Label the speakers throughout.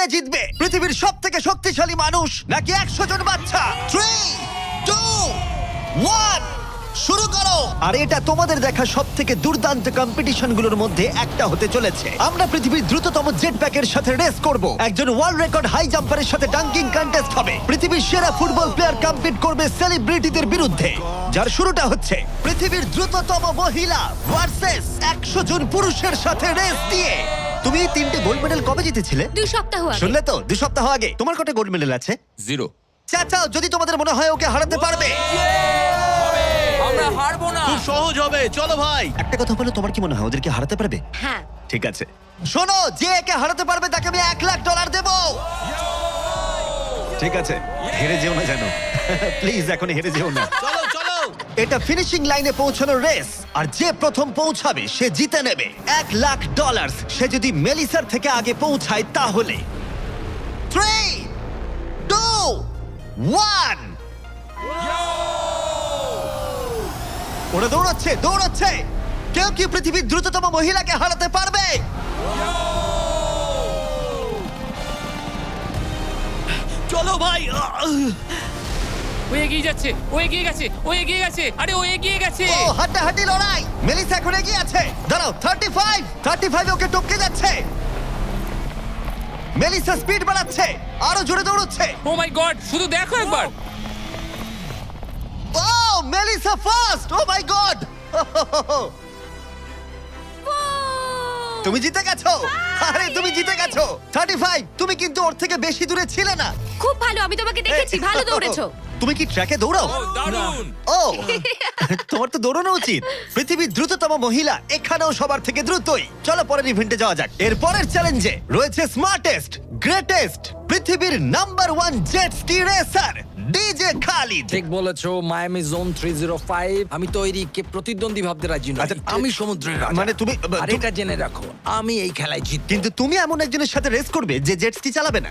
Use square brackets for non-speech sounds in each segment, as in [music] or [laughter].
Speaker 1: কে জিতবে? পৃথিবীর সব থেকে শক্তিশালী মানুষ নাকি একশো জন বাচ্চা? থ্রি টু ওয়ান শুরু করো। আর এটা তোমাদের দেখা সব থেকে দুর্দান্ত কম্পিটিশনগুলোর মধ্যে একটা হতে চলেছে। আমরা পৃথিবীর দ্রুততম জেট প্যাকের সাথে রেস করব। একজন ওয়ার্ল্ড রেকর্ড হাই জাম্পারের সাথে ডাঙ্কিং কন্টেস্ট হবে। পৃথিবীর সেরা ফুটবল প্লেয়ার কম্পিট করবে সেলিব্রিটিদের বিরুদ্ধে। যার শুরুটা হচ্ছে পৃথিবীর দ্রুততম মহিলা ভার্সেস একশো জন পুরুষের সাথে রেস দিয়ে। তুমি এই তিনটে গোল্ড মেডেল কবে জিতেছিলে?
Speaker 2: দুই সপ্তাহ আগে।
Speaker 1: শুনলে তো? দু সপ্তাহ আগে। তোমার কটা গোল্ড মেডেল আছে?
Speaker 3: জিরো
Speaker 1: চাচাও যদি তোমাদের মনে হয় ওকে হারাতে পারবে।
Speaker 3: হারবো না।
Speaker 4: খুব সহজ হবে। চলো ভাই।
Speaker 1: একটা কথা বলো তোমার কি মনে হয় ওদেরকে হারাতে পারবে?
Speaker 2: হ্যাঁ।
Speaker 1: ঠিক আছে। শোনো যে একে হারাতে পারবে তাকে আমি এক লাখ ডলার দেব। ঠিক আছে হেরে যেও না জানো প্লিজ এখন হেরে যেও না।
Speaker 4: চলো চলো।
Speaker 1: এটা ফিনিশিং লাইনে পৌঁছানোর রেস আর যে প্রথম পৌঁছাবে সে জিতে নেবে। এক লাখ ডলার সে যদি মেলিসার থেকে আগে পৌঁছায় তাহলে। থ্রি টু ওয়ান ওরা দৌড়াচ্ছে দৌড়াচ্ছে। কেউ কি পৃথিবীর দ্রুততম মহিলাকে হারাতে পারবে?
Speaker 4: চলো ভাই।
Speaker 3: ও এগিয়ে যাচ্ছে ও এগিয়ে গেছে ও এগিয়ে গেছে আরে ও এগিয়ে গেছে।
Speaker 1: ও হাড্ডাহাড্ডি লড়াই। মেলিসা এখন এগিয়ে আছে। দাঁড়াও থার্টি ফাইভ থার্টি ফাইভ ওকে টপকে যাচ্ছে। মেলিসা স্পিড বাড়াচ্ছে আরও জোরে দৌড়চ্ছে।
Speaker 3: ও মাই গড শুধু দেখো একবার।
Speaker 1: Oh Melissa first oh my God তুমি জিতে গেছো! আরে তুমি জিতে গেছো! থার্টি ফাইভ তুমি কিন্তু ওর থেকে বেশি দূরে ছিলে না!
Speaker 2: খুব ভালো আমি তোমাকে দেখেছি [laughs] ভালো দৌড়েছো!
Speaker 1: তুমি কি ট্র্যাকে দৌড়াও?
Speaker 3: দারুণ!
Speaker 1: ও! [laughs] তোমার তো দৌড়ানো উচিত! পৃথিবীর দ্রুততম মহিলা এখানেও সবার থেকে দ্রুতই! চলো পরের ইভেন্টে যাওয়া যাক। এর পরের চ্যালেঞ্জে রয়েছে স্মার্টেস্ট গ্রেটেস্ট পৃথিবীর number one jet ski racer DJ Khalid
Speaker 5: ঠিক বলেছ Miami zone three zero five আমি তৈরি কে প্রতিদ্বন্দ্বী ভাবতে রাজি নই।
Speaker 1: আচ্ছা,
Speaker 5: আমি সমুদ্রের রাজা।
Speaker 1: মানে তুমি-
Speaker 5: আর এটা জেনে রাখো আমি এই খেলায় জিত
Speaker 1: কিন্তু তুমি এমন একজনের সাথে রেস করবে যে জেট স্কি চালাবে না?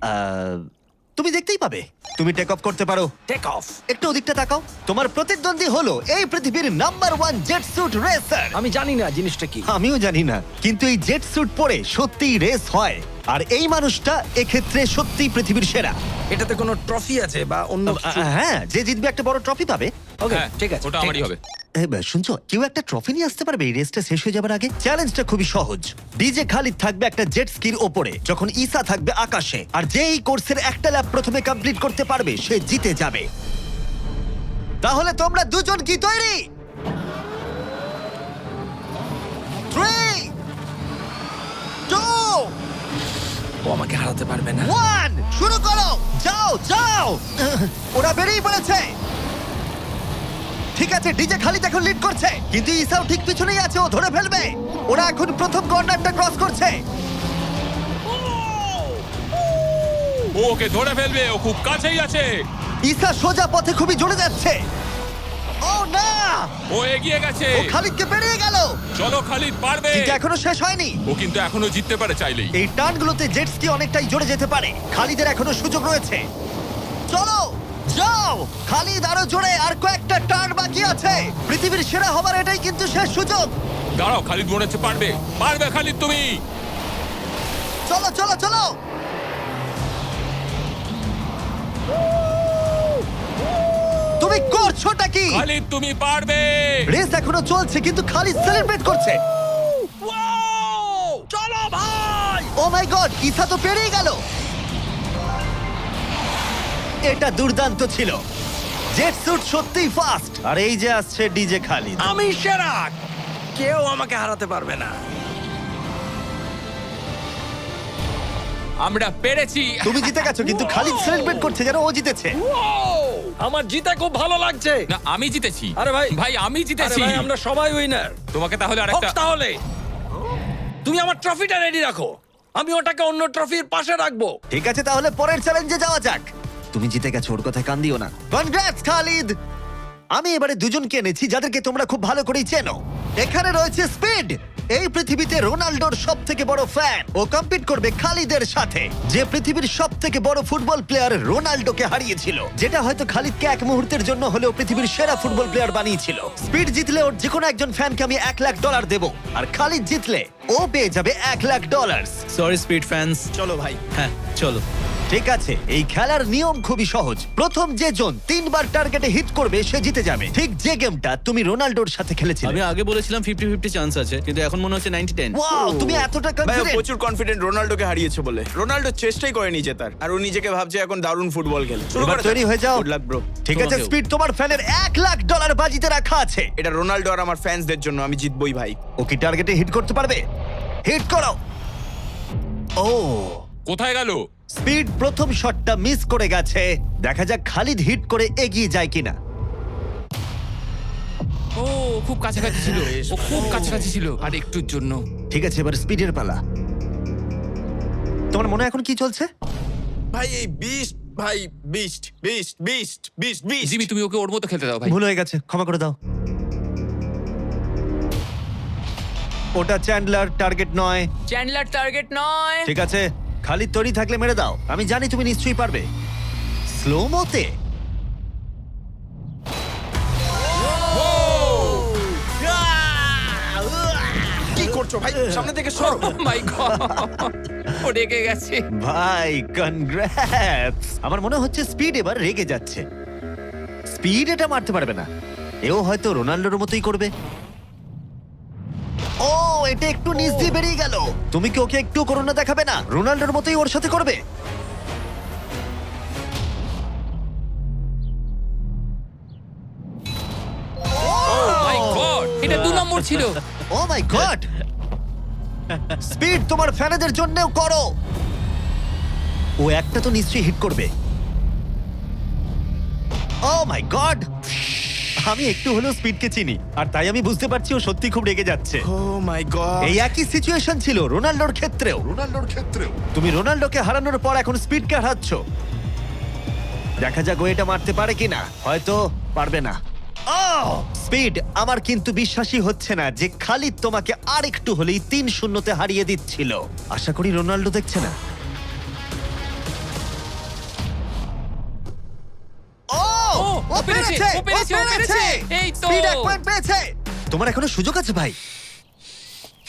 Speaker 1: আহ, তুমি দেখতেই পাবে। তুমি টেক অফ করতে পারো।
Speaker 5: টেক অফ
Speaker 1: একটু ওদিকটা তাকাও। তোমার প্রতিদ্বন্দ্বী হলো এই পৃথিবীর number one jet suit racer
Speaker 5: আমি জানি না জিনিসটা কি।
Speaker 1: আমিও জানি না কিন্তু এই জেট স্যুট পরে সত্যিই রেস হয়। আর এই মানুষটা এক্ষেত্রে সত্যিই পৃথিবীর সেরা।
Speaker 5: এটাতে কোনো ট্রফি আছে বা অন্য
Speaker 1: হ্যাঁ যে জিতবে একটা বড় ট্রফি পাবে।
Speaker 5: ওকে
Speaker 3: হ্যাঁ,
Speaker 5: ঠিক আছে
Speaker 3: ওটা
Speaker 5: ঠিক
Speaker 3: আমারই
Speaker 5: আছে।
Speaker 3: হবে।
Speaker 1: এ, বা, শুনছো কেউ একটা ট্রফি নিয়ে আসতে পারবে এই রেসটা শেষ হয়ে যাবার আগে? চ্যালেঞ্জটা খুবই সহজ। ডিজে খালিদ থাকবে একটা জেট স্কির ওপরে যখন থাকবে আকাশে আর যে এই কোর্সের একটা ল্যাব প্রথমে কমপ্লিট করতে পারবে সে জিতে যাবে। তাহলে তোমরা দুজন কি তৈরি?
Speaker 5: ও আমাকে হারাতে পারবে না।
Speaker 1: শুরু করো। যাও যাও! ওরা বেরিয়ে পড়েছে। ঠিক আছে ডিজে খালি এখন লিড করছে। কিন্তু ইসাও ঠিক পিছনেই আছে ও ধরে ফেলবে। ওরা এখন প্রথম কর্নারটা ক্রস করছে।
Speaker 3: ও ওকে ধরে ফেলবে ও খুব কাছেই আছে।
Speaker 1: ইসা সোজা পথে খুবই জোরে যাচ্ছে। ও না!
Speaker 3: ও এগিয়ে গেছে।
Speaker 1: ও খালিদকে পেরিয়ে গেল।
Speaker 3: চলো খালিদ পারবে।
Speaker 1: কিন্তু এখনও শেষ হয়নি।
Speaker 3: ও কিন্তু এখনও জিততে পারে চাইলেই।
Speaker 1: এই টার্নগুলোতে জেট স্কি অনেকটাই জোরে যেতে পারে। খালিদের এখনও সুযোগ রয়েছে। চলো! যাও খালিদ আরও জোরে আর কয়েকটা টার্ন বাকি আছে। পৃথিবীর সেরা হবার এটাই কিন্তু শেষ সুযোগ।
Speaker 3: দাঁড়াও খালিদ মনে হচ্ছে পারবে। পারবে খালিদ তুমি।
Speaker 1: চলো চলো চলো। তুমি করছোটা কি?
Speaker 3: খালিদ তুমি পারবে।
Speaker 1: রেস এখনও চলছে কিন্তু খালিদ সেলিব্রেট করছে।
Speaker 5: চলো ভাই।
Speaker 1: ও মাই গড ইসা তো পেরিয়ে গেল। এটা দুর্দান্ত ছিল। জেট স্যুট সত্যিই ফাস্ট আর এই যে আসছে ডিজে খালিদ
Speaker 5: আমি সেরা! কেউ আমাকে হারাতে পারবে না।
Speaker 3: আমরা পেরেছি।
Speaker 1: তুমি জিতে গেছো কিন্তু খালিদ সেলিব্রেট করছে যেন ও জিতেছে।
Speaker 5: আমার জিতে খুব ভালো লাগছে।
Speaker 3: না আমি জিতেছি।
Speaker 5: আরে ভাই।
Speaker 3: ভাই আমি
Speaker 5: আরে
Speaker 3: জিতেছি।
Speaker 5: ভাই আমরা সবাই উইনার
Speaker 3: তোমাকে তাহলে আরেকটা
Speaker 5: তাহলে। তুমি আমার ট্রফিটা রেডি রাখো। আমি ওটাকে অন্য ট্রফির পাশে রাখব।
Speaker 1: ঠিক আছে তাহলে পরের চ্যালেঞ্জে যাওয়া যাক। তুমি জিতে গেছো ওর কথায় কান দিও না। কনগ্রাটস খালিদ আমি এবারে দুজনকে এনেছি যাদেরকে তোমরা খুব ভালো করেই চেনো। এখানে রয়েছে স্পিড এই পৃথিবীতে রোনাল্ডোর সব থেকে বড় ফ্যান ও কম্পিট করবে খালিদের সাথে। যে পৃথিবীর সব থেকে বড় ফুটবল প্লেয়ার রোনাল্ডোকে হারিয়েছিল। যেটা হয়তো খালিদকে এক মুহূর্তের জন্য হলেও পৃথিবীর সেরা ফুটবল প্লেয়ার বানিয়েছিল। স্পিড জিতলে ওর যে কোনো একজন ফ্যানকে আমি এক লাখ ডলার দেবো। আর খালিদ জিতলে ও পেয়ে যাবে এক lakh dollar
Speaker 4: sorry speed fans
Speaker 6: চলো ভাই।
Speaker 4: হ্যাঁ চলো।
Speaker 1: ঠিক আছে এই খেলার নিয়ম খুবই সহজ। প্রথম যে জন তিনবার টার্গেটে হিট করবে সে জিতে যাবে। ঠিক যে গেমটা তুমি রোনাল্ডোর সাথে খেলেছিলে।
Speaker 4: আমি আগে বলেছিলাম ফিফটি ফিফটি চান্স আছে কিন্তু এখন মনে হচ্ছে নাইনটি টেন
Speaker 1: ওয়াও তুমি এতটা
Speaker 6: ভাই ও
Speaker 1: কনফিডেন্ট
Speaker 6: প্রচুর কনফিডেন্ট রোনাল্ডোকে হারিয়েছে বলে। রোনাল্ডো চেষ্টাই করেনি জেতার আর ও নিজেকে ভাবছে এখন দারুণ ফুটবল খেলে। শুরু
Speaker 1: এবার
Speaker 6: করে
Speaker 1: তৈরি হয়ে যাও।
Speaker 6: গুড লাক ব্রো
Speaker 1: ঠিক আছে
Speaker 4: তোমাকেও।
Speaker 1: স্পিড তোমার ফ্যানের এক লাখ ডলার বাজিতে রাখা আছে।
Speaker 6: এটা রোনাল্ডো আর আমার ফ্যান্সদের জন্য আমি জিতবই ভাই।
Speaker 1: ও কি টার্গেটে হিট করতে পারবে? হিট করো ও।
Speaker 3: কোথায় গেল?
Speaker 1: স্পিড প্রথম শটটা মিস করে গেছে। দেখা যাক খালিদ হিট করে এগিয়ে যায় কিনা।
Speaker 3: ও খুব কাছাকাছি ছিল। ও খুব কাছাকাছি ছিল। আর একটুর জন্য।
Speaker 1: ঠিক আছে এবার স্পিডের পালা। তোমার মনে এখন কি চলছে?
Speaker 6: ভাই এই বিস্ট ভাই beast beast beast beast beast
Speaker 3: Jimmy তুমি ওকে ওর মতো খেলতে দাও ভাই।
Speaker 1: ভুল হয়ে গেছে ক্ষমা করে দাও। ওটা চ্যান্ডলার টার্গেট নয়।
Speaker 7: চ্যান্ডলার টার্গেট নয়।
Speaker 1: ঠিক আছে। খালি তৈরি থাকলে মেরে দাও। আমি জানি তুমি নিশ্চয়ই পারবে। স্লো মোতে
Speaker 6: কি করছ ভাই? সামনে থেকে সরো।
Speaker 3: মাই গড রেগে গেছে।
Speaker 1: ভাই কনগ্রাটস আমার মনে হচ্ছে স্পিড এবার রেগে যাচ্ছে। স্পিড এটা মারতে পারবে না। এও হয়তো রোনাল্ডোর মতোই করবে। ও এটা একটু নিচ দিয়ে বেরিয়ে গেল। তুমি কি ওকে একটু করোনা দেখাবে না? রোনাল্ডোর মতোই ওর সাথে করবে।
Speaker 3: মাই গড এটা দু নম্বর ছিল।
Speaker 1: ও মাই গড স্পিড তোমার ফ্যানেদের জন্যও করো। ও একটা তো নিশ্চয়ই হিট করবে। ও মাই গড আমি একটু হলেও স্পিডকে চিনি আর তাই আমি বুঝতে পারছি ও সত্যি খুব রেগে যাচ্ছে।
Speaker 6: Oh my God.
Speaker 1: এই একই সিচুয়েশন ছিল রোনাল্ডোর ক্ষেত্রেও।
Speaker 8: রোনাল্ডোর ক্ষেত্রেও।
Speaker 1: তুমি রোনাল্ডোকে হারানোর পর এখন স্পিডকে হারাচ্ছ। দেখা যাক ও এটা মারতে পারে কিনা। হয়তো পারবে না। স্পিড আমার কিন্তু বিশ্বাসই হচ্ছে না যে খালিদ তোমাকে আরেকটু হলেই তিন শূন্যতে হারিয়ে দিচ্ছিল। আশা করি রোনাল্ডো দেখছে না। ও,
Speaker 3: ও পেরেছে, ও পেরেছে, ও পেরেছে। এই তো।
Speaker 1: স্পিড এক পয়েন্ট পেয়েছে। তোমার এখনও সুযোগ আছে ভাই।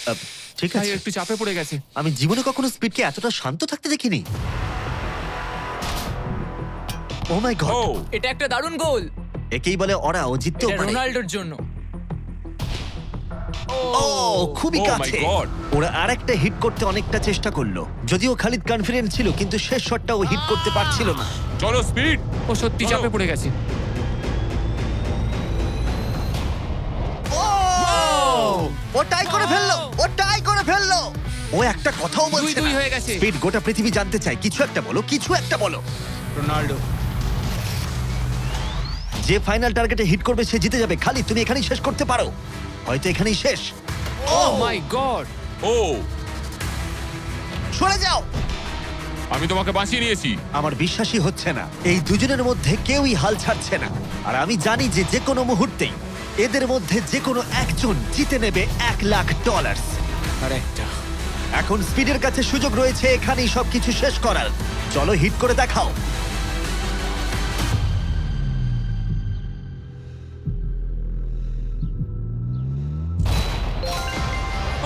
Speaker 1: আহ, ঠিক
Speaker 3: ভাই
Speaker 1: আছে।
Speaker 3: একটু চাপে পড়ে গেছে।
Speaker 1: আমি জীবনে কখনো স্পিডকে এতটা শান্ত থাকতে দেখিনি। ও মাই গড
Speaker 3: ও
Speaker 7: এটা একটা দারুণ গোল।
Speaker 1: একেই বলে ওরা ও জিততেও
Speaker 7: এটা
Speaker 1: পারে।
Speaker 7: রোনাল্ডোর জন্য।
Speaker 1: ও খুবই
Speaker 3: Oh my
Speaker 1: কাছে।
Speaker 3: God!
Speaker 1: ওরা আরেকটা হিট করতে অনেকটা চেষ্টা করল। যদিও খালিদ কনফিডেন্ট ছিল কিন্তু শেষ শটটা ও হিট করতে পারছিল না।
Speaker 3: চলো স্পিড ও সত্যি চাপে পড়ে গেছে।
Speaker 1: ও টাই করে ফেলল ও টাই করে ফেলল। ও একটা কথাও বলছে
Speaker 3: দুই
Speaker 1: না।
Speaker 3: হয়ে গেছে।
Speaker 1: স্পিড গোটা পৃথিবী জানতে চায়। কিছু একটা বলো কিছু একটা বলো।
Speaker 6: রোনাল্ডো।
Speaker 1: যে ফাইনাল টার্গেটে হিট করবে সে জিতে যাবে। খালি তুমি এখানেই শেষ করতে পারো। হয়তো এখানেই শেষ।
Speaker 3: Oh my god
Speaker 5: oh.
Speaker 1: সরে যাও।
Speaker 3: আমি তোমাকে বাঁচিয়ে নিয়েছি।
Speaker 1: আমার বিশ্বাসই হচ্ছে না। এই দুজনের মধ্যে কেউই হাল ছাড়ছে না। আর আমি জানি যে যে কোনো মুহূর্তেই এদের মধ্যে যে কোনো একজন জিতে নেবে এক লাখ ডলার
Speaker 6: আর একটা
Speaker 1: এখন স্পিডের কাছে সুযোগ রয়েছে এখানেই সবকিছু শেষ করার। চলো হিট করে দেখাও।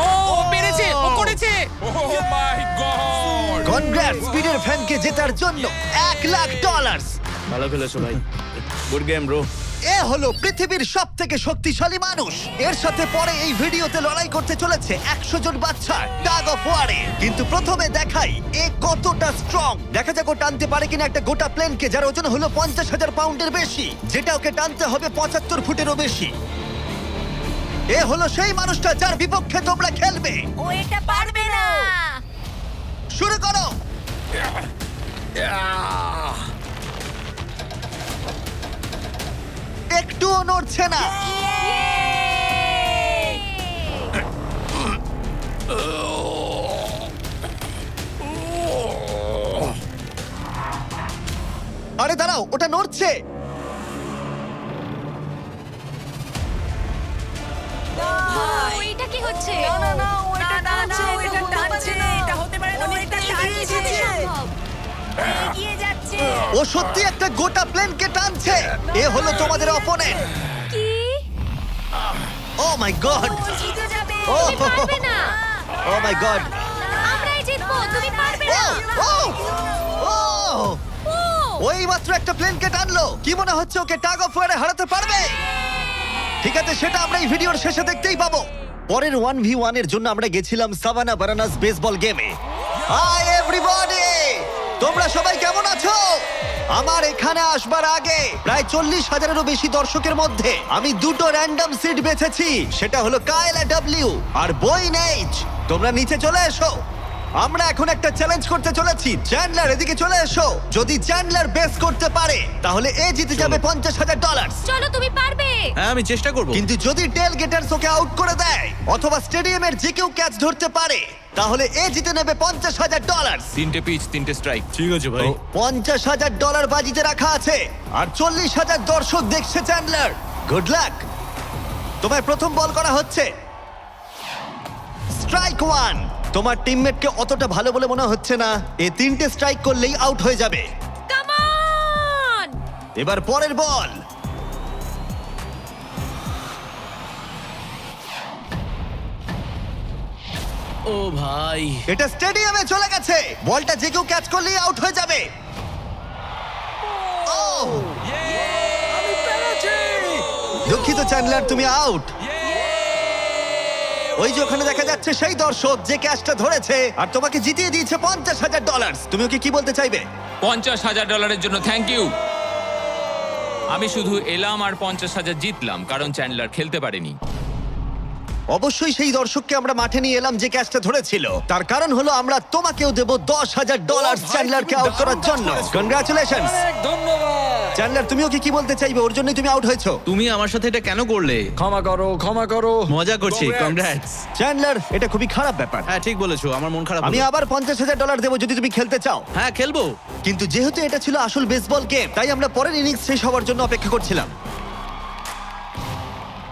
Speaker 3: ও ও পেরেছে ও করেছে।
Speaker 5: ও মাই গড।
Speaker 1: কনগ্রাট স্পিডের ফ্যানকে জেতার জন্য এক লাখ ডলার
Speaker 6: ভালো খেলেছো ভাই। গুড গেম ব্রো
Speaker 1: এ হলো পৃথিবীর সব থেকে শক্তিশালী মানুষ। এর সাথে পরে এই ভিডিওতে লড়াই করতে চলেছে একশো জন বাচ্চা টাগ অফ ওয়ারে কিন্তু প্রথমে দেখাই এ কতটা স্ট্রং দেখা যাক ও টানতে পারে কিনা একটা গোটা প্লেনকে যার ওজন হলো পঞ্চাশ হাজার পাউন্ডের বেশি যেটা ওকে টানতে হবে পঁচাত্তর ফুটেরও বেশি। এ হলো সেই মানুষটা যার বিপক্ষে তোমরা খেলবে।
Speaker 2: ও এটা পারবে না।
Speaker 1: শুরু করো। একটুও নড়ছে না। আরে দাঁড়াও ওটা নড়ছে।
Speaker 2: এটা কি হচ্ছে? না না না ওটা
Speaker 7: এটা হতে পারে না।
Speaker 1: ও সত্যি একটা গোটা প্লেনকে টানছে। এ হলো তোমাদের অপোনেন্ট
Speaker 2: কি?
Speaker 1: ও মাই গড।
Speaker 2: ও জিতে যাবে।
Speaker 1: ও।
Speaker 2: তুমি পারবে না।
Speaker 1: Oh my God.
Speaker 2: আমরাই জিতবো তুমি পারবে না।
Speaker 1: ও ও।
Speaker 2: ও।
Speaker 1: ওই মাত্র একটা প্লেনকে টানলো। কি মনে হচ্ছে ওকে টাগ অফ ওয়ারে হারাতে পারবে? ঠিক আছে সেটা আমরা এই ভিডিওর শেষে দেখতেই পাবো। পরের ওয়ান ভি ওয়ানের জন্য আমরা গেছিলাম সাভানা বারানাস বেসবল গেমে হাই এভরিবডি তোমরা সবাই কেমন আছো? আমার এখানে আসবার আগে প্রায় চল্লিশ হাজারেরও বেশি দর্শকের মধ্যে আমি দুটো র্যান্ডম সিট বেছেছি। সেটা হলো কায়লা ডাব্লিউ আর বই নেইচ তোমরা নিচে চলে এসো। আমরা এখন একটা চ্যালেঞ্জ করতে চলেছি। চ্যান্ডলার এদিকে চলে এসো। যদি চ্যান্ডলার বেস করতে পারে তাহলে এ জিতে যাবে পঞ্চাশ হাজার ডলার
Speaker 2: চলো তুমি পারবে।
Speaker 4: হ্যাঁ আমি চেষ্টা করব।
Speaker 1: কিন্তু যদি টেল গেটার্স ওকে আউট করে দেয় অথবা স্টেডিয়ামের যে কেউ ক্যাচ ধরতে পারে তাহলে এ জিতে নেবে পঞ্চাশ হাজার ডলার
Speaker 3: তিনটে পিচ তিনটে স্ট্রাইক
Speaker 4: ঠিক আছে ভাই।
Speaker 1: পঞ্চাশ হাজার ডলার বাজিতে রাখা আছে। আর চল্লিশ হাজার দর্শক দেখছে চ্যান্ডলার গুড লাক তোমায় প্রথম বল করা হচ্ছে। স্ট্রাইক ওয়ান তোমার টিমমেটকে অতটা ভালো বলে মনে হচ্ছে না। এ তিনটে স্ট্রাইক করলেই আউট হয়ে যাবে। এবার পরের বল
Speaker 4: ও ভাই।
Speaker 1: এটা স্টেডিয়ামে চলে গেছে। বলটা যে কেউ ক্যাচ করলেই আউট হয়ে যাবে। Oh! দুঃখিত চ্যান্ডলার তুমি আউট ওই যে ওখানে দেখা যাচ্ছে সেই দর্শক যে ক্যাচটা ধরেছে আর তোমাকে জিতিয়ে দিয়েছে পঞ্চাশ হাজার ডলার তুমি ওকে কি বলতে চাইবে?
Speaker 3: পঞ্চাশ হাজার ডলারের জন্য থ্যাংক ইউ আমি শুধু এলাম আর পঞ্চাশ হাজার জিতলাম কারণ চ্যান্ডলার খেলতে পারেনি।
Speaker 1: অবশ্যই সেই দর্শককে আমরা মাঠে নিয়ে এলাম যে ক্যাচটা ধরেছিল। তার কারণ হলো আমরা তোমাকেও দেব দশ হাজার ডলার চ্যান্ডলারকে আউট করার জন্য। কনগ্রাচুলেশন চ্যান্ডলার তুমি ওকে কি বলতে চাইবে? ওর জন্যই তুমি আউট হয়েছো।
Speaker 4: তুমি আমার সাথে এটা কেন করলে?
Speaker 5: ক্ষমা করো ক্ষমা করো।
Speaker 4: মজা করছি কংগ্রাটস
Speaker 1: চ্যান্ডলার এটা খুবই খারাপ ব্যাপার।
Speaker 4: হ্যাঁ ঠিক বলেছ আমার মন খারাপ
Speaker 1: আমি
Speaker 4: হলো।
Speaker 1: আবার পঞ্চাশ হাজার ডলার দেবো যদি তুমি খেলতে চাও।
Speaker 4: হ্যাঁ খেলব।
Speaker 1: কিন্তু যেহেতু এটা ছিল আসল বেসবল গেম তাই আমরা পরের ইনিংস শেষ হওয়ার জন্য অপেক্ষা করছিলাম।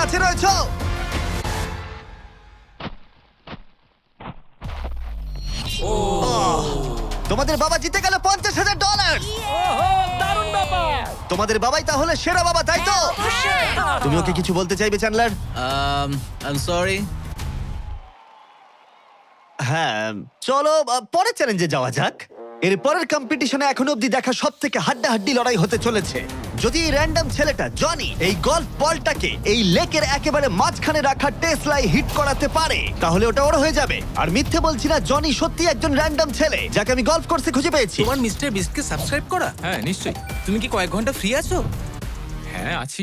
Speaker 1: কাছে রয়েছো? তোমাদের বাবা জিতে গেল পঞ্চাশ হাজার ডলার তোমাদের বাবাই তাহলে সেরা বাবা তাই তো? তুমি ওকে কিছু বলতে চাইবে চ্যান্ডলার?
Speaker 4: আই সরি
Speaker 1: হ্যাঁ চলো পরের চ্যালেঞ্জে যাওয়া যাক। এর পরের কম্পিটিশনে এখন অব্দি দেখা সব থেকে হাড্ডাহাড্ডি লড়াই হতে চলেছে। যদি এই র্যান্ডম ছেলেটা জনি এই গল্ফ বলটাকে এই লেকের একেবারে মাঝখানে রাখা টেসলাই হিট করাতে পারে তাহলে ওটা ওর হয়ে যাবে। আর মিথ্যে বলছি না জনি সত্যি একজন র্যান্ডম ছেলে যাকে আমি গল্ফ কোর্সে খুঁজে পেয়েছি।
Speaker 8: তোমার মিস্টার বিস্টকে সাবস্ক্রাইব করা?
Speaker 3: হ্যাঁ নিশ্চয়ই।
Speaker 8: তুমি কি কয়েক ঘণ্টা ফ্রি আছো?
Speaker 3: হ্যাঁ আছি।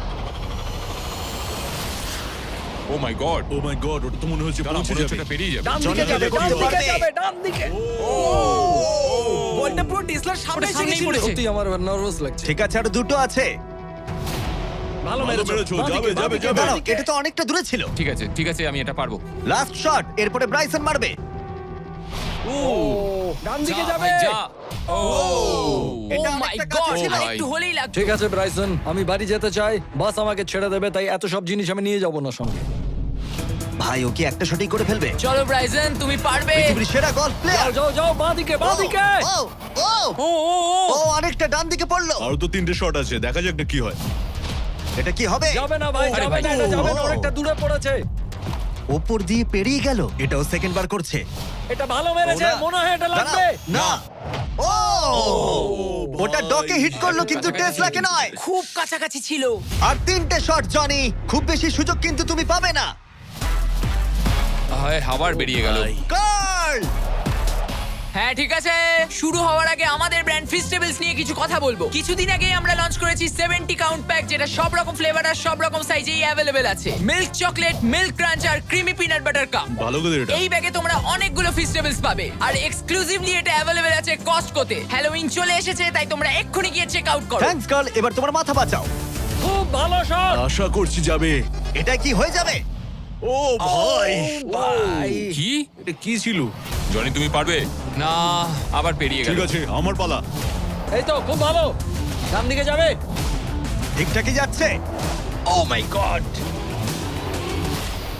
Speaker 3: oh my God
Speaker 4: oh my God ওটা তো মনে হচ্ছে পৌঁছে যাবে।
Speaker 3: পেরিয়ে যাবে।
Speaker 5: ডান দিকে যাবে ডান দিকে যাবে ডান দিকে।
Speaker 8: বলটা পুরো টেসলার সামনে এসে গেছিল।
Speaker 5: সত্যি আমার নার্ভাস লাগছে।
Speaker 1: ঠিক আছে আর দুটো আছে।
Speaker 5: ভালো মেরেছো।
Speaker 4: যাবে, যাবে, যাবে।
Speaker 1: দাঁড়াও এটা তো অনেকটা দূরে ছিল।
Speaker 3: ঠিক আছে ঠিক আছে আমি এটা পারব।
Speaker 1: লাস্ট শট এরপরে ব্রাইসন মারবে।
Speaker 5: ও ডান দিকে যাবে।
Speaker 3: যা। ও।
Speaker 1: এটা
Speaker 7: ও মাই গড একটু হলেই
Speaker 5: ঠিক আছে ব্রাইসন আমি বাড়ি যেতে চাই বাস আমাকে ছেড়ে দেবে তাই এত সব জিনিস আমি নিয়ে যাব না সঙ্গে।
Speaker 1: ভাই ও কি একটা শটই করে ফেলবে?
Speaker 7: চলো ব্রাইজন তুমি পারবে।
Speaker 1: পৃথিবীর সেরা গলফ প্লেয়ার
Speaker 5: যাও যাও বাঁ দিকে বাঁ দিকে
Speaker 1: ও ও।
Speaker 5: ও ও ও।
Speaker 1: ও অনেকটা ডান দিকে পড়ল।
Speaker 4: আরও তো তিনটে শট আছে দেখা যাক না কি হয়।
Speaker 1: এটা কি হবে?
Speaker 5: যাবে না ভাই যাবে না এটা যাবে না। অনেকটা দূরে পড়েছে।
Speaker 1: ওপর দিয়ে পেরিয়ে গেল এটাও সেকেন্ড বার করছে।
Speaker 5: এটা ভালো মেরেছে মনে হয় এটা লাগবে।
Speaker 1: না। ও! ওটা ডকে হিট করল কিন্তু [laughs] টেসলাকে
Speaker 3: ছিল
Speaker 1: নয়।
Speaker 7: খুব কাছাকাছি ছিল।
Speaker 1: আর তিনটে শট জনি খুব বেশি সুযোগ কিন্তু তুমি পাবে না।
Speaker 3: হয় আবার বেরিয়ে গেল।
Speaker 1: কার্ল
Speaker 7: হ্যাঁ ঠিক আছে। শুরু হওয়ার আগে আমাদের ব্র্যান্ড ফেস্টিভ্যালস নিয়ে কিছু কথা বলব। কিছুদিন আগে আমরা লঞ্চ করেছি 70 কাউন্ট প্যাক যেটা সব রকম ফ্লেভার আর সব রকম সাইজেই অ্যাভেলেবেল আছে। মিল্ক চকলেট মিল্ক ক্রাঞ্চ আর ক্রিমি পিনাট বাটার কাপ
Speaker 4: ভালো করে এটা।
Speaker 7: এই ব্যাগে তোমরা অনেকগুলো ফেস্টিভ্যালস পাবে। আর এক্সক্লুসিভলি এটা অ্যাভেলেবেল আছে কস্টকোতে হ্যালোউইন চলে এসেছে তাই তোমরা এক্ষুনি গিয়ে চেক আউট করো।
Speaker 1: থ্যাঙ্কস কার্ল এবার তোমার মাথা বাঁচাও।
Speaker 5: খুব ভালো শট
Speaker 4: আশা করছি যাবে।
Speaker 1: এটা কি হয়ে যাবে?
Speaker 4: ও ভাই।
Speaker 5: ভাই।
Speaker 3: কি?
Speaker 4: এটা কি ছিল?
Speaker 3: জনি তুমি পারবে? না আবার পেরিয়ে গেল।
Speaker 4: ঠিক আছে আমার পালা।
Speaker 5: এই তো খুব ভালো। ডান দিকে যাবে?
Speaker 1: ঠিকঠাকই যাচ্ছে?
Speaker 5: Oh my God.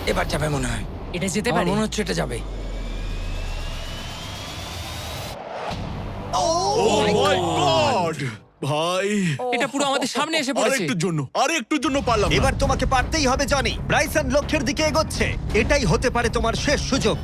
Speaker 5: এবার যাবে মনে হয়।
Speaker 7: এটা যেতে পারে।
Speaker 5: মনে হচ্ছে এটা যাবে।
Speaker 4: Oh my God. ভাই।
Speaker 3: এটা পুরো আমাদের সামনে এসে পড়েছে।
Speaker 4: আরেকটুর জন্য আরেকটুর জন্য পারলাম না।
Speaker 1: এবার তোমাকে পারতেই হবে জনি। ব্রাইসন লক্ষ্যের দিকে এগোচ্ছে। এটাই হতে পারে তোমার শেষ সুযোগ।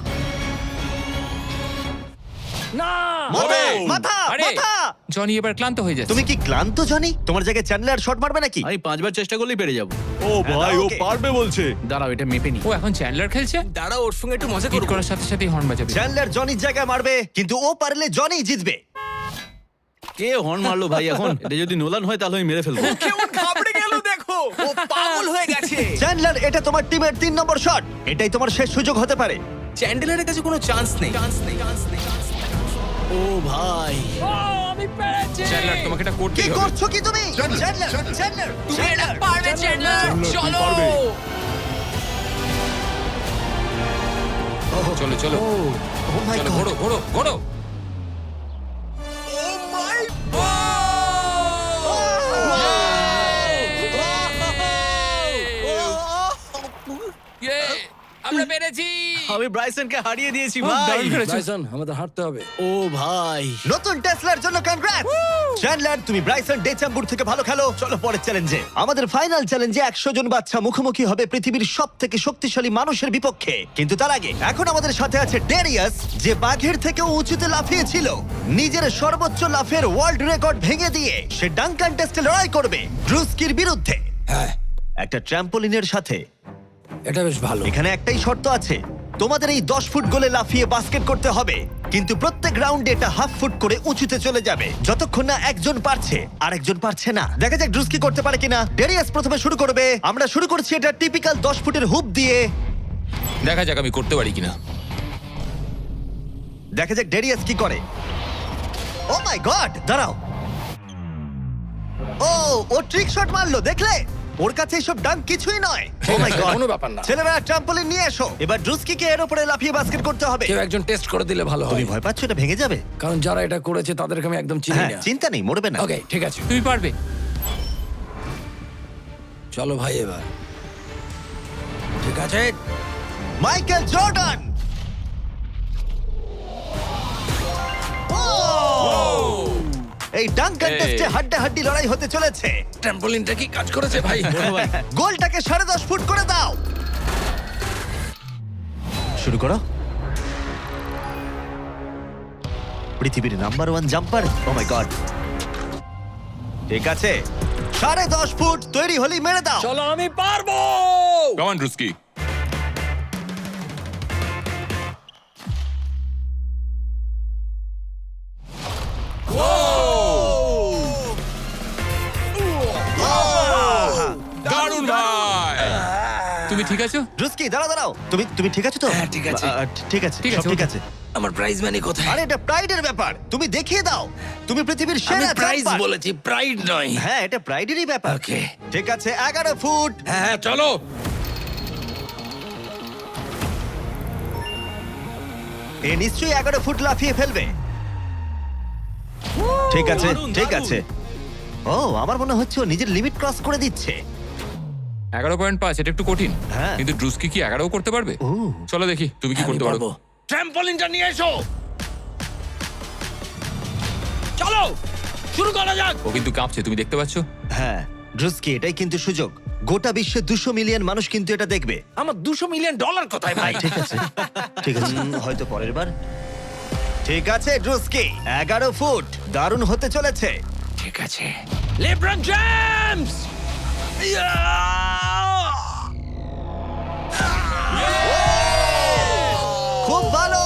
Speaker 5: না!
Speaker 1: মাথা
Speaker 4: ও!
Speaker 1: মাথা
Speaker 3: আরে
Speaker 1: মাথা!
Speaker 3: জনি এবার ক্লান্ত হয়ে যাচ্ছে।
Speaker 1: তুমি কি ক্লান্ত জনি? তোমার জায়গায় চ্যানেলার শট মারবে নাকি?
Speaker 4: আমি পাঁচবার চেষ্টা করলেই পেরে যাব। ও ভাই ও
Speaker 1: ওকে।
Speaker 4: পারবে বলছে। দাঁড়াও এটা মেপে নি।
Speaker 3: ও এখন চ্যান্ডলার খেলছে?
Speaker 8: দাঁড়া ওর সঙ্গে একটু মজা
Speaker 3: হিট করার সাথে সাথে হর্ন বাজাবে।
Speaker 1: চ্যানেলার জনির জায়গায় মারবে কিন্তু ও পারলে জনি জিতবে।
Speaker 4: কে হর্ন মারলো ভাই এখন? এটা যদি নোলান হয় তাহলে আমি মেরে ফেলব। [laughs]
Speaker 8: কেমন ঘাবড়ে গেল দেখো। ও পাগল হয়ে গেছে।
Speaker 1: চ্যান্ডলার এটা তোমার টিমের তিন নম্বর শট এটাই তোমার শেষ সুযোগ হতে পারে।
Speaker 8: চ্যান্ডেলারের কাছে কোনো চান্স নেই। চান্স নেই চান্স নেই
Speaker 4: ও ভাই।
Speaker 5: ও আমি পেরেছি
Speaker 3: চ্যান্ডলার তোমাকে এটা
Speaker 1: কি
Speaker 3: করতেই হবে।
Speaker 1: করছ কি তুমি? চ্যান্ডলার চ্যান্ডলার
Speaker 7: তুমি এটা পারবে চ্যান্ডলার। চলো।
Speaker 3: চলো চলো।
Speaker 1: ও মাই
Speaker 3: চলো
Speaker 1: গড
Speaker 3: ঘোড়ো ঘোড়ো ঘোড়ো পেরেছি
Speaker 4: আমি ব্রাইসনকে হারিয়ে দিয়েছি ভাই।
Speaker 3: দারুণ করেছ।
Speaker 5: ব্রাইসন আমাদের হাঁটতে হবে।
Speaker 4: ও ভাই।
Speaker 1: নতুন টেসলার জন্য কনগ্রাটস চ্যান্ডলার তুমি ব্রাইসন ডেচাম্বুর থেকে ভালো খেলো। চলো পরের চ্যালেঞ্জে আমাদের ফাইনাল চ্যালেঞ্জে একশো জন বাচ্চা মুখোমুখি হবে পৃথিবীর সব থেকে শক্তিশালী মানুষের বিপক্ষে। কিন্তু তার আগে এখন আমাদের সাথে আছে ডেরিয়াস যে বাঘের থেকে উঁচুতে লাফিয়েছিল। নিজের সর্বোচ্চ লাফের ওয়ার্ল্ড রেকর্ড ভেঙে দিয়ে সে ডাঙ্কান টেস্টে লড়াই করবে ব্রুস্কির বিরুদ্ধে।
Speaker 5: হ্যাঁ।
Speaker 1: একটা ট্র্যাম্পোলিনের সাথে।
Speaker 5: এটা বেশ ভালো।
Speaker 1: এখানে একটাই শর্ত আছে। তোমাদের এই দশ ফুট গোলে লাফিয়ে বাস্কেট করতে হবে। কিন্তু প্রত্যেক রাউন্ডে এটা হাফ ফুট করে উঁচুতে চলে যাবে। যতক্ষণ না একজন পারছে আর একজন পারছে না। দেখা যাক ড্রুস্কি করতে পারে কিনা। ডেরিয়াস প্রথমে শুরু করবে। আমরা শুরু করছি এটা টিপিক্যাল দশ ফুটের হুপ দিয়ে।
Speaker 3: দেখা যাক আমি করতে পারি কিনা।
Speaker 1: দেখা যাক ডেরিয়াস কি করে। ও মাই গড দাঁড়াও। ও ও ট্রিক শট মারলো দেখলে? ওর কাছে এসব ডাঙ্ক কিছুই নয়। ও মাই গড
Speaker 5: কোনো ব্যাপার না।
Speaker 1: ছেলেরা ট্রাম্পলিন নিয়ে এসো। এবার ড্রুস্কিকে এর উপরে লাফিয়ে বাস্কেট করতে হবে।
Speaker 5: কেউ একজন টেস্ট করে দিলে ভালো হয়।
Speaker 1: তুমি ভয় পাচ্ছ এটা ভেঙে যাবে?
Speaker 5: কারণ যারা এটা করেছে তাদেরকে আমি একদম চিনি
Speaker 1: হ্যাঁ
Speaker 5: না।
Speaker 1: চিন্তা নেই মরবে না।
Speaker 5: ওকে ঠিক আছে।
Speaker 3: তুমি পারবে।
Speaker 5: চলো ভাই এবার। ঠিক আছে?
Speaker 1: মাইকেল জর্ডান ডাঙ্কান
Speaker 3: এই।
Speaker 1: টেস্টে হাড্ডা হাড্ডি লড়াই হতে চলেছে।
Speaker 5: ট্রাম্পোলিনটা কি কাজ করেছে ভাই? [laughs]
Speaker 1: গোলটাকে সাড়ে দশ ফুট করে দাও। শুরু করো। পৃথিবীর number one jumper oh my God ঠিক আছে। সাড়ে দশ ফুট তৈরি হলেই মেরে দাও।
Speaker 5: চলো আমি পারব!
Speaker 3: কমান রুস্কি ঠিক আছো?
Speaker 1: রুস্কি দাঁড়াও দাঁড়াও। তুমি তুমি ঠিক আছো তো?
Speaker 5: হ্যাঁ, ঠিক আছে।
Speaker 1: আ, ঠিক আছে
Speaker 3: ঠিক
Speaker 1: সব
Speaker 3: আছে,
Speaker 1: ঠিক
Speaker 3: ওকে।
Speaker 1: আছে।
Speaker 5: আমার প্রাইজ মানি কোথায়?
Speaker 1: আরে এটা প্রাইডের ব্যাপার। তুমি দেখিয়ে দাও। তুমি পৃথিবীর
Speaker 5: আমি
Speaker 1: সেরা
Speaker 5: প্রাইজ
Speaker 1: জাম্পার।
Speaker 5: বলেছি প্রাইড নয়।
Speaker 1: হ্যাঁ এটা প্রাইডেরই ব্যাপার।
Speaker 5: ওকে
Speaker 1: ঠিক আছে এগারো ফুট।
Speaker 5: হ্যাঁ হ্যাঁ, চলো।
Speaker 1: এ নিশ্চয়ই এগারো ফুট লাফিয়ে ফেলবে। ঠিক আছে
Speaker 4: দারুণ,
Speaker 1: ঠিক
Speaker 4: দারুণ।
Speaker 1: আছে। ও আমার মনে হচ্ছে ও নিজের লিমিট ক্রস করে দিচ্ছে।
Speaker 3: এগারো পয়েন্ট পাঁচ এটা একটু কঠিন।
Speaker 1: হ্যাঁ।
Speaker 3: কিন্তু ড্রুস্কি কি এগারোও করতে পারবে? চলো দেখি তুমি কি করতে পারো।
Speaker 5: ট্র্যাম্পলিনটা নিয়ে এসো। চলো শুরু করা যাক।
Speaker 3: ও কিন্তু কাঁপছে তুমি দেখতে পাচ্ছ?
Speaker 1: হ্যাঁ ড্রুস্কি এটাই কিন্তু সুযোগ। গোটা বিশ্বে দুশো মিলিয়ন মানুষ কিন্তু এটা দেখবে।
Speaker 5: আমার দুশো মিলিয়ন ডলার কোথায় ভাই?
Speaker 1: ঠিক আছে। ঠিক আছে। উম, হয়তো পরের বার। ঠিক আছে ড্রুস্কি এগারো ফুট। দারুণ হতে চলেছে।
Speaker 5: ঠিক আছে। লেব্রন জেমস
Speaker 1: খুব ভালো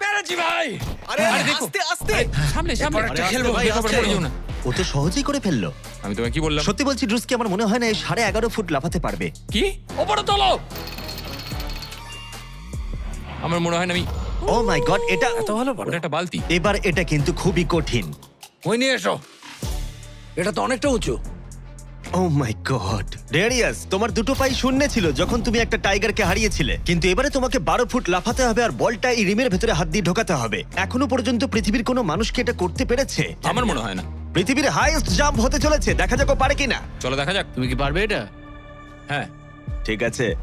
Speaker 5: পেরেছি ভাই
Speaker 8: আরে আস্তে। আস্তে
Speaker 3: সামনে সামনে।
Speaker 5: একটা খেলব,
Speaker 3: ভাই,
Speaker 5: আস্তে।
Speaker 3: পড়ে যেও না।
Speaker 1: ও তো সহজেই করে ফেলল।
Speaker 3: আমি তোমায় কি বললাম?
Speaker 1: সত্যি বলছি ড্রুস্কি আমার মনে হয় না এই সাড়ে এগারো ফুট লাফাতে পারবে?
Speaker 3: কি?
Speaker 5: ওপরে তোলো!
Speaker 3: আমার মনে হয় না আমি
Speaker 1: ও মাই গড এটা
Speaker 5: এত ভালো
Speaker 3: ওটা একটা বালতি।
Speaker 1: এবার এটা কিন্তু খুবই কঠিন।
Speaker 5: ওই নিয়ে এসো। এটা তো অনেকটা উঁচু।
Speaker 1: ও মাই গড ডেরিয়াস তোমার দুটো পাই শূন্য ছিল যখন তুমি একটা টাইগারকে হারিয়েছিলে। কিন্তু এবারে তোমাকে বারো ফুট লাফাতে হবে আর বলটা এই রিমের ভেতরে হাত দিয়ে ঢোকাতে হবে। এখনও পর্যন্ত পৃথিবীর কোনো মানুষকে এটা করতে পেরেছে?
Speaker 3: আমার মনে হয় না।
Speaker 1: পৃথিবীর হাইয়েস্ট জাম্প হতে চলেছে। দেখা যাক ও পারে কিনা।
Speaker 3: চলো দেখা যাক।
Speaker 4: তুমি কি পারবে এটা?
Speaker 3: হ্যাঁ।
Speaker 1: ঠিক আছে।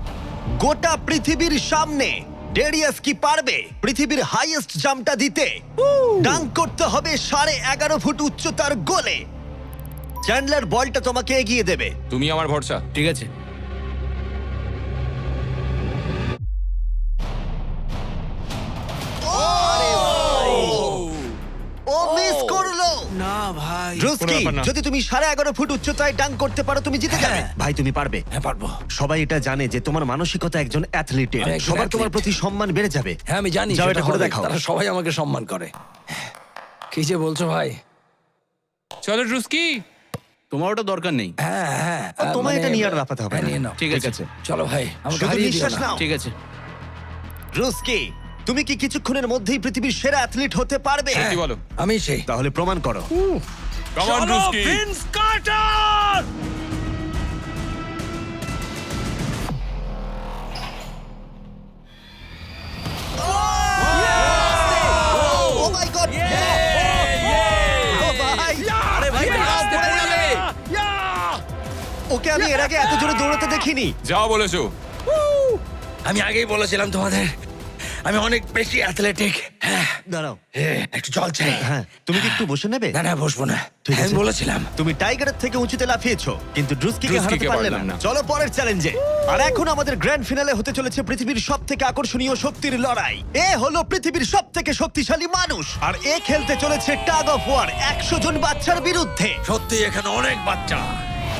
Speaker 1: গোটা পৃথিবীর সামনে ডেরিয়াস কি পারবে? পৃথিবীর হাইয়েস্ট জাম্পটা দিতে। ডাঙ্ক করতে হবে সাড়ে এগারো ফুট উচ্চতার গোলে। চ্যান্ডলার বলটা তোমাকে এগিয়ে দেবে।
Speaker 3: তুমি আমার ভরসা।
Speaker 4: ঠিক আছে।
Speaker 1: ও! মিস করল!
Speaker 8: না ভাই।
Speaker 1: ড্রুস্কি
Speaker 3: ব্যাপার না।
Speaker 1: যদি তুমি সাড়ে এগারো ফুট উচ্চতায় ডাঙ্ক করতে পারো তুমি জিতে যাবে। ভাই তুমি পারবে।
Speaker 5: হ্যাঁ পারব।
Speaker 1: সবাই এটা জানে যে তোমার মানসিকতা একজন অ্যাথলিটের।
Speaker 5: আমি একজন
Speaker 1: সবার তোমার
Speaker 5: athlete।
Speaker 1: প্রতি সম্মান বেড়ে যাবে।
Speaker 5: হ্যাঁ আমি জানি
Speaker 1: যাও
Speaker 5: সেটা
Speaker 1: এটা করে
Speaker 5: হবে।
Speaker 1: দেখাও।
Speaker 5: তারা সবাই আমাকে সম্মান করে। কি যে বলছো ভাই?
Speaker 3: চলো ড্রুস্কি
Speaker 4: তোমার ওটা দরকার নেই।
Speaker 5: হ্যাঁ হ্যাঁ
Speaker 1: তোমার
Speaker 5: মানে-
Speaker 1: এটা নিয়ে আর হবে
Speaker 5: হ্যাঁ,
Speaker 1: না।
Speaker 5: নিয়ে নাও।
Speaker 4: ঠিক আছে।
Speaker 5: চলো ভাই আমাকে
Speaker 1: শুধু
Speaker 5: হারিয়ে দিও
Speaker 1: নিঃশ্বাস
Speaker 5: না।
Speaker 1: নাও
Speaker 4: ঠিক আছে।
Speaker 1: রুস্কি তুমি কি কিছুক্ষণের মধ্যেই পৃথিবীর সেরা অ্যাথলিট হতে পারবে?
Speaker 3: সত্যি বলো।
Speaker 5: আমি সেই।
Speaker 1: তাহলে প্রমাণ করো।
Speaker 5: চলো
Speaker 3: ড্রুস্কি
Speaker 5: ভিন্স কার্টার
Speaker 1: ওকে আমি এর আগে এত জোরে দৌড়াতে দেখিনি।
Speaker 3: যাও বলেছ।
Speaker 5: আমি আগেই বলেছিলাম তোমাদের আমি অনেক বেশি অ্যাথলেটিক হ্যাঁ
Speaker 1: দাঁড়াও।
Speaker 5: হ্যাঁ, একটু জল চাই।
Speaker 1: হ্যাঁ তুমি কি একটু বসে নেবে?
Speaker 5: না না বসবো না।
Speaker 1: ঠিক
Speaker 5: হ্যাঁ, আমি
Speaker 1: আছে।
Speaker 5: বলেছিলাম।
Speaker 1: তুমি টাইগারের থেকে উঁচুতে লাফিয়েছো কিন্তু ড্রুস্কিকে হারাতে পারলে না।
Speaker 3: না।
Speaker 1: চলো পরের চ্যালেঞ্জে আর এখন আমাদের গ্র্যান্ড ফিনালে হতে চলেছে পৃথিবীর সব থেকে আকর্ষণীয় শক্তির লড়াই। এ হলো পৃথিবীর সব থেকে শক্তিশালী মানুষ। আর এ খেলতে চলেছে টাগ অফ ওয়ার একশো জন বাচ্চার বিরুদ্ধে।
Speaker 5: সত্যি এখানে অনেক বাচ্চা।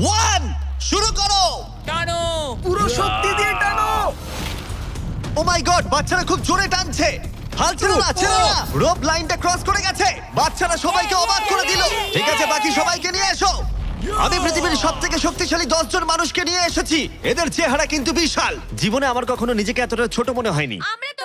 Speaker 1: ওয়ান শুরু করো।
Speaker 7: টানো।
Speaker 8: পুরো শক্তি দিয়ে টানো।
Speaker 1: ও মাই গড Oh বাচ্চারা খুব জোরে টানছে। হাল ছেড়ো না ছেড়ো না। রোপ লাইনটা ক্রস করে গেছে। বাচ্চারা সবাইকে অবাক করে দিল। ঠিক আছে বাকি সবাইকে নিয়ে এসো। আমি পৃথিবীর সব থেকে শক্তিশালী দশ জন মানুষকে নিয়ে এসেছি। এদের চেহারা কিন্তু বিশাল। জীবনে আমার কখনো নিজেকে এতটা ছোট মনে হয়নি।
Speaker 2: আমরা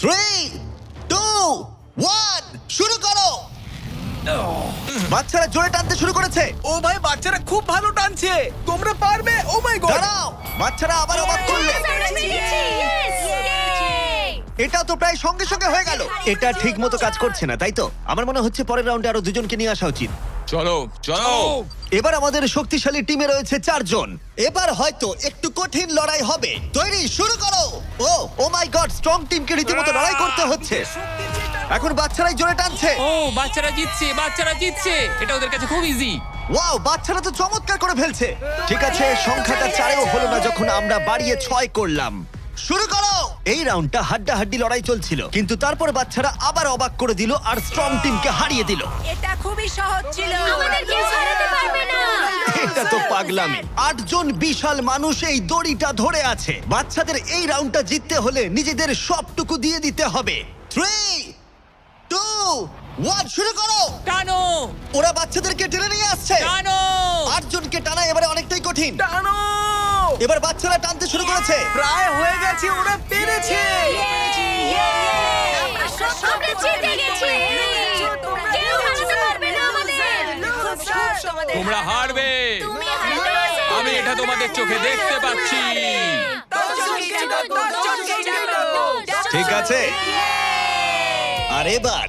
Speaker 1: থ্রি টু ওয়ান শুরু করো। বাচ্চারা জোরে টানতে শুরু করেছে।
Speaker 8: ও ভাই বাচ্চারা খুব ভালো টানছে। তোমরা পারবে? ও মাই গড
Speaker 1: দাঁড়াও বাচ্চারা আবার অবাক করলে। এটা তো প্রায় সঙ্গে সঙ্গে হয়ে গেল। এটা ঠিক মতো কাজ করছে না তাই তো? আমার মনে হচ্ছে পরের রাউন্ডে আরও দুজনকে নিয়ে আসা উচিত।
Speaker 3: চলো চলো।
Speaker 1: এবার আমাদের শক্তিশালী টিমে রয়েছে চারজন। এবার হয়তো একটু কঠিন লড়াই হবে। তৈরি শুরু করো! ও ও মাই গড স্ট্রং টিমকে রীতিমতো লড়াই করতে হচ্ছে। এখন বাচ্চারাই জোরে টানছে।
Speaker 3: ও বাচ্চারা জিতছে বাচ্চারা জিতছে। এটা ওদের কাছে খুব ইজি
Speaker 1: ওয়াও বাচ্চারা তো চমৎকার করে ফেলছে। ঠিক আছে সংখ্যাটা চারেও হলো না যখন আমরা বাড়িয়ে ছয় করলাম। শুরু করো! এই রাউন্ডটা হাড্ডাহাড্ডি লড়াই চলছিল কিন্তু তারপর বাচ্চারা আবার অবাক করে দিল আর স্ট্রং টিমকে হারিয়ে দিল।
Speaker 2: এটা খুবই সহজ ছিল। আমাদের কেউ হারাতে পারবে না।
Speaker 1: এটা তো পাগলামি। আটজন বিশাল মানুষ এই দড়িটা ধরে আছে। বাচ্চাদের এই রাউন্ডটা জিততে হলে নিজেদের সবটুকু দিয়ে দিতে হবে। থ্রি টু ওয়ান শুরু করো।
Speaker 3: টানো।
Speaker 1: ওরা বাচ্চাদেরকে টেনে নিয়ে আসছে।
Speaker 3: টানো।
Speaker 1: আটজনকে টানা এবারে অনেকটাই কঠিন।
Speaker 8: টানো।
Speaker 1: এবার বাচ্চারা টানতে শুরু করেছে।
Speaker 8: প্রায় হয়ে গেছে ওরা পেরেছে।
Speaker 3: তোমরা হারবে। আমি এটা তোমাদের চোখে দেখতে পাচ্ছি।
Speaker 1: ঠিক আছে। আর এবার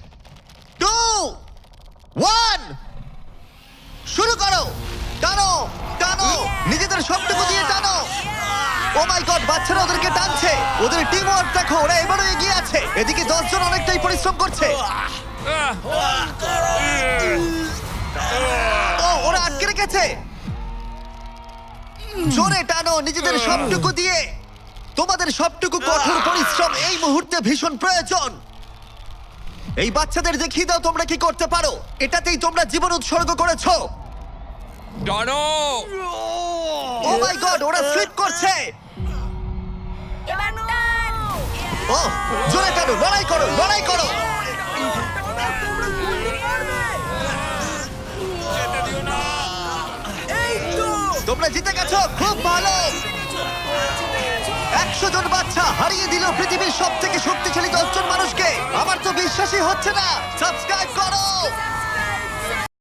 Speaker 1: টু ওয়ান শুরু করো। টানো টানো। নিজেদের সবটুকু দিয়ে টানো। ও মাই গড বাচ্চারা ওদেরকে টানছে। ওদের টিম ওয়ার্ক দেখো ওরা এবারও এগিয়ে আছে। এদিকে দশজন অনেকটাই পরিশ্রম করছে। ও ওরা আটকে রেখেছে। জোরে টানো নিজেদের সবটুকু দিয়ে। তোমাদের সবটুকু কঠোর পরিশ্রম এই মুহূর্তে ভীষণ প্রয়োজন। এই বাচ্চাদের দেখিয়ে দাও তোমরা কি করতে পারো। এটাতেই তোমরা জীবন উৎসর্গ করেছ।
Speaker 3: টানো
Speaker 1: ও মাই গড ওরা স্লিপ করছে। ও জোরে টানো লড়াই করো লড়াই করো। তোমরা জিতে গেছো খুব ভালো। একশো জন বাচ্চা হারিয়ে দিল পৃথিবীর সব থেকে শক্তিশালী দশজন মানুষকে। আমার তো বিশ্বাসই হচ্ছে না। সাবস্ক্রাইব করো।